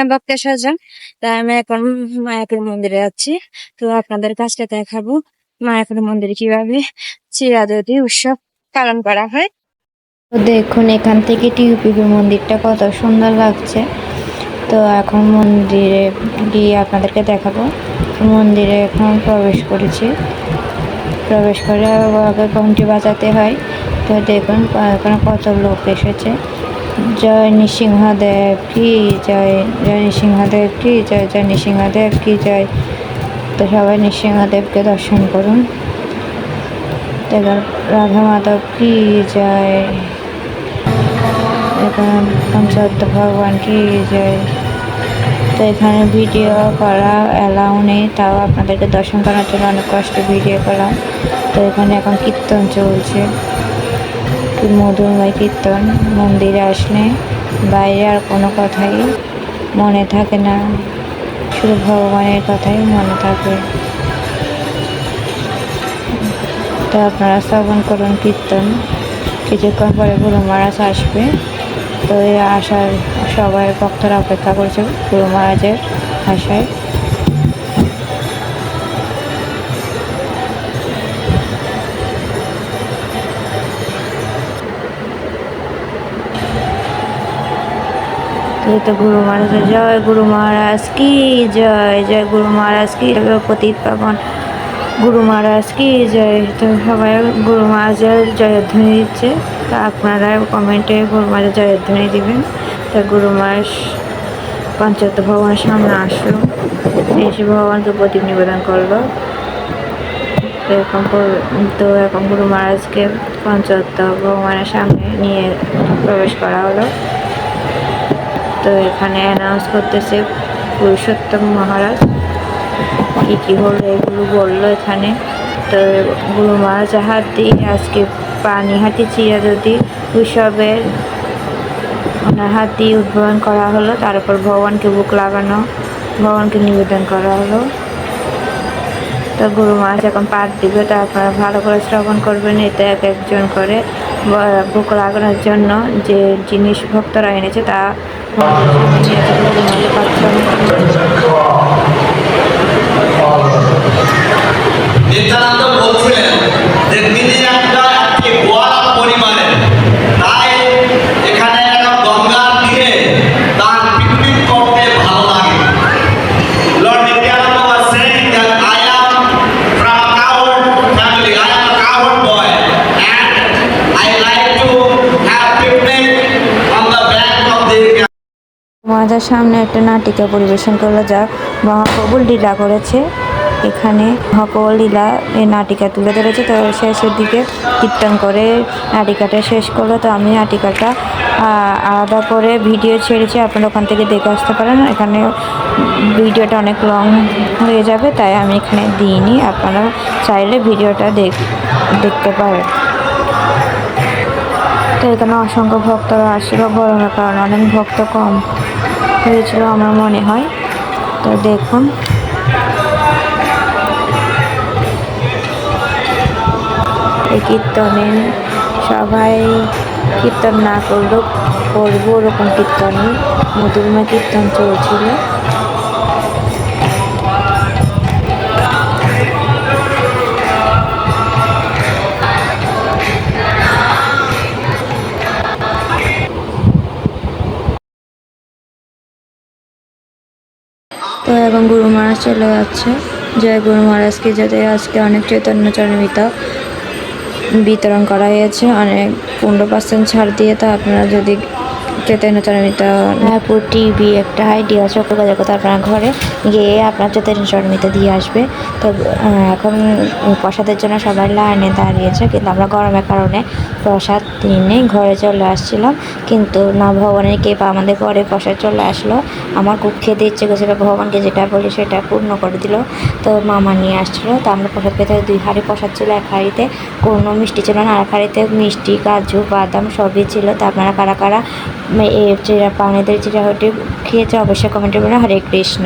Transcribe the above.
না বক্তেশ্বর যান তাই আমি এখন মায়াপুর মন্দিরে যাচ্ছি। তো আপনাদের কাছটা দেখাবো মায়াপুর মন্দিরে কীভাবে চিরাদতি উৎসব পালন করা হয়। দেখুন, এখান থেকে টিউপিপি মন্দিরটা কত সুন্দর লাগছে। তো এখন মন্দিরে গিয়ে আপনাদেরকে দেখাবো। মন্দিরে এখন প্রবেশ করেছি। প্রবেশ করে ঘন্টি বাজাতে হয়। তো দেখুন, এখানে কত লোক এসেছে। জয় নৃসিংহদেব কি জয় জয় নৃসিংহদেব কি জয় জয় নৃসিংহদেব কি জয়। তো সবাই নৃসিংহদেবকে দর্শন করুন। এবার রাধা মাধব কি জয় এখন পঞ্চায়েত ভগবান কি জয়। তো এখানে ভিডিও করা অ্যালাউ নেই, তাও আপনাদেরকে দর্শন করার জন্য অনেক কষ্ট ভিডিও করলাম তো এখানে এখন কীর্তন চলছে। মধুময় কীর্তন। মন্দিরে আসলে বাইরে আর কোনো কথাই মনে থাকে না। শুধু ভগবানের কথাই মনে থাকে। তো আপনারা শ্রবণ করুন কীর্তন। কিছুক্ষণ পরে গুরু মহারাজ আসবে। তো আসার সবাই ভক্তরা অপেক্ষা করছে গুরু মহারাজের আশায়। তো গুরু মহারাজ, জয় গুরু মহারাজ কি জয় জয় গুরু মহারাজ কি পতিত পাবন গুরু মহারাজ কি জয়। তো সবাই গুরু মহারাজের জয়ধ্বনি দিচ্ছে। তা আপনারা কমেন্টে গুরু মহারাজ জয়ধ্বনি দিবেন। তা গুরু মহারাজ পঞ্চায়েত ভবনের সামনে আসলো। এসে ভগবানকে প্রদীপ নিবেদন করল। এখন তো এখন গুরু মহারাজকে পঞ্চায়েত ভগবানের সামনে নিয়ে প্রবেশ করা হলো। তো এখানে অ্যানাউন্স করতেছে পুরুষোত্তম মহারাজ। কী কী হলো এগুলো বলল এখানে? তো গুরু মহারাজ হাত দিয়ে আজকে পানিহাটি চিরাদতি উৎসবের ওনার হাত দিয়ে উদ্বোধন করা হলো। তারপর ভগবানকে বুক লাগানো, ভগবানকে নিবেদন করা হলো। তো গুরু মহারাজ এখন পাঠ দিবে, তো আপনারা ভালো করে শ্রবণ করবেন, এতে এক একজন করে। বুক লাগানোর জন্য যে জিনিস ভক্তরা এনেছে তা সামনে মহারাজের সামনে একটা নাটিকা পরিবেশন করল যা মহাপ্রভুর লীলা করেছে। এখানে মহাপ্রভুর লীলা, এই নাটিকা তুলে ধরেছে। তো শেষের দিকে কীর্তন করে নাটিকাটা শেষ করল। তো আমি নাটিকাটা আলাদা করে ভিডিও ছেড়েছি। আপনারা ওখান থেকে দেখে আসতে পারেন। এখানে ভিডিওটা অনেক লং হয়ে যাবে, তাই আমি এখানে দিইনি। আপনারা চাইলে ভিডিওটা দেখ, দেখতে পারেন। তো এখানে অসংখ্য ভক্তরা আসছিল গরমের কারণে অনেক ভক্ত কম। হয়েছিল আমার মনে হয়। তো দেখুন। এই কীর্তনে সবাই কীর্তন না করলেও করব ওরকম কীর্তনে। মধুরমা কীর্তন চলছিল। এখন গুরু মহারাজ চলে যাচ্ছে। জয় গুরু মহারাজকে যাতে আজকে অনেক চৈতন্য চরণিতা বিতরণ করা হয়েছে। অনেক পনেরো পার্সেন্ট ছাড় দিয়ে তা আপনারা যদি চৈতন্য চরণিতা মায়াপুর টিভি একটা আইডিয়া চক্রবাজার কথা আপনার ঘরে গিয়ে আপনার চৈতন্য চরণিতা দিয়ে আসবে। তো এখন প্রসাদের জন্য সবাই লাইনে দাঁড়িয়েছে, কিন্তু আমরা গরমের কারণে প্রসাদ নিয়ে ঘরে চলে আসছিলাম। কিন্তু না ভগবানের কৃপা আমাদের ঘরে প্রসাদ চলে আসলো। আমার খুব খেতে ইচ্ছে করছিল, ভগবানকে যেটা বলি সেটা পূর্ণ করে দিল। তো মামা নিয়ে আসছিল, তো আমরা প্রসাদ পেতে দুই হাঁড়ি প্রসাদ ছিল, এক হাঁড়িতে। কোনো মিষ্টি ছিল না, আর এক হাঁড়িতে মিষ্টি, কাজু, বাদাম সবই ছিল। তো আপনারা কারা কারা এই চিরা পানিদের চিরাহটি খেয়েছে অবশ্যই কমেন্টে বলুন হরে কৃষ্ণ।